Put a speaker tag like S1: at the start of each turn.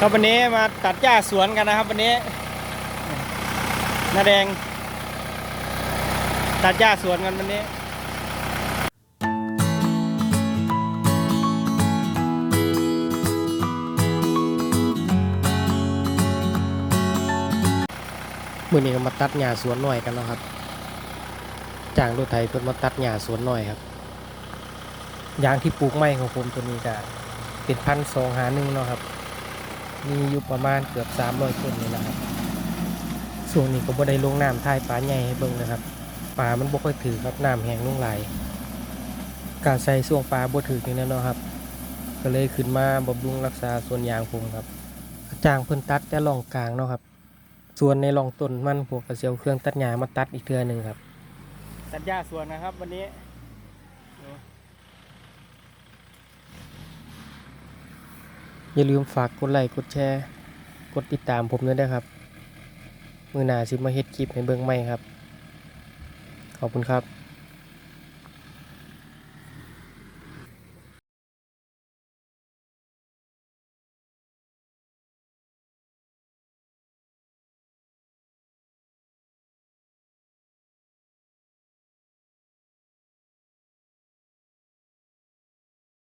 S1: ครับวันนี้มาตัดหญ้าสวนกันนะครับ วันนี้นาแดง ตัดหญ้าสวนกันวันนี้มื่อนี้ก็มาตัดหญ้าสวนหน่อยกันเนาะครับจ้างรถไถเพิ่นมาตัดหญ้าสวนหน่อยครับยางที่ปลูกไม้ของผมตัวนี้ก็เป็นพันสองหาหนึ่งเนาะครับ มีอยู่ประมาณเกือบสามร้อยต้นเลยนะครับส่วนนี้ก็บ่ได้ลงน้ำทายปลาใหญ่ให้เบิ่งนะครับปลามันบ่ค่อยถือครับน้ำแห้งลงไหลการใส่ส่วงปลาบ่ถือนี่แน่เนาะครับ ก็เลยขึ้นมาบำรุงรักษาส่วนยางผมครับจ้างเพิ่นตัดแต่ร่องกลางเนาะครับ ส่วนในรองต้นมันพวกกระเซียวเครื่องตัดหญ้ามาตัดอีกเทือหนึ่งครับ ตัดหญ้าส่วนนะครับ วันนี้ อย่าลืมฝากกดไลค์กดแชร์ กดติดตามผมด้วยนะครับ มือหนาสิมาเฮ็ดคลิปให้เบิ่งใหม่ครับ ขอบคุณครับ